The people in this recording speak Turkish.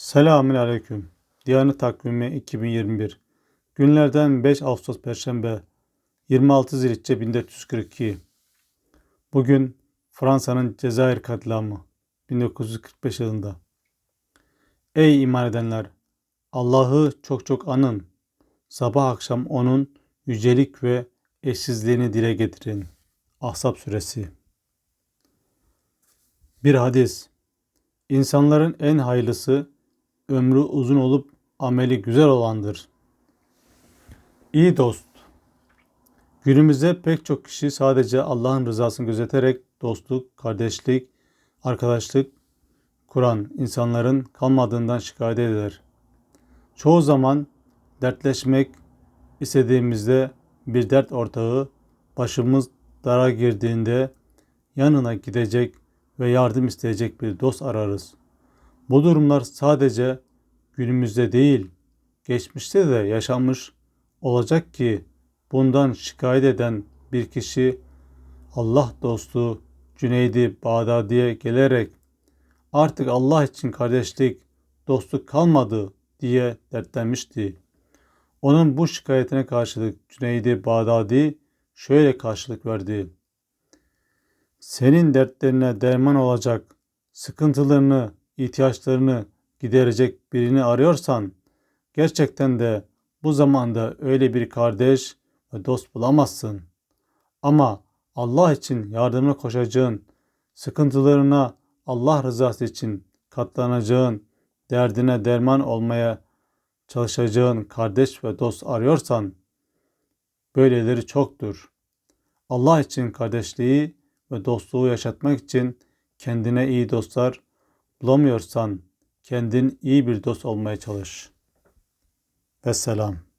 Selamün Aleyküm. Diyanet Takvimi 2021. Günlerden 5 Ağustos Perşembe 26 Zilhicce 1442. Bugün Fransa'nın Cezayir katliamı 1945 yılında. Ey iman edenler! Allah'ı çok çok anın. Sabah akşam onun yücelik ve eşsizliğini dile getirin. Ahzab suresi. Bir hadis. İnsanların en hayırlısı ömrü uzun olup ameli güzel olandır. İyi dost. Günümüzde pek çok kişi sadece Allah'ın rızasını gözeterek dostluk, kardeşlik, arkadaşlık kuran insanların kalmadığından şikayet eder. Çoğu zaman dertleşmek istediğimizde bir dert ortağı başımız dara girdiğinde yanına gidecek ve yardım isteyecek bir dost ararız. Bu durumlar sadece günümüzde değil, geçmişte de yaşanmış olacak ki bundan şikayet eden bir kişi Allah dostu Cüneydi Bağdadi'ye gelerek artık Allah için kardeşlik, dostluk kalmadı diye dertlenmişti. Onun bu şikayetine karşılık Cüneydi Bağdadi şöyle karşılık verdi. Senin dertlerine derman olacak, sıkıntılarını, ihtiyaçlarını giderecek birini arıyorsan gerçekten de bu zamanda öyle bir kardeş ve dost bulamazsın. Ama Allah için yardımına koşacağın, sıkıntılarına Allah rızası için katlanacağın, derdine derman olmaya çalışacağın kardeş ve dost arıyorsan böyleleri çoktur. Allah için kardeşliği ve dostluğu yaşatmak için kendine iyi dostlar bulamıyorsan kendin iyi bir dost olmaya çalış. Vesselam.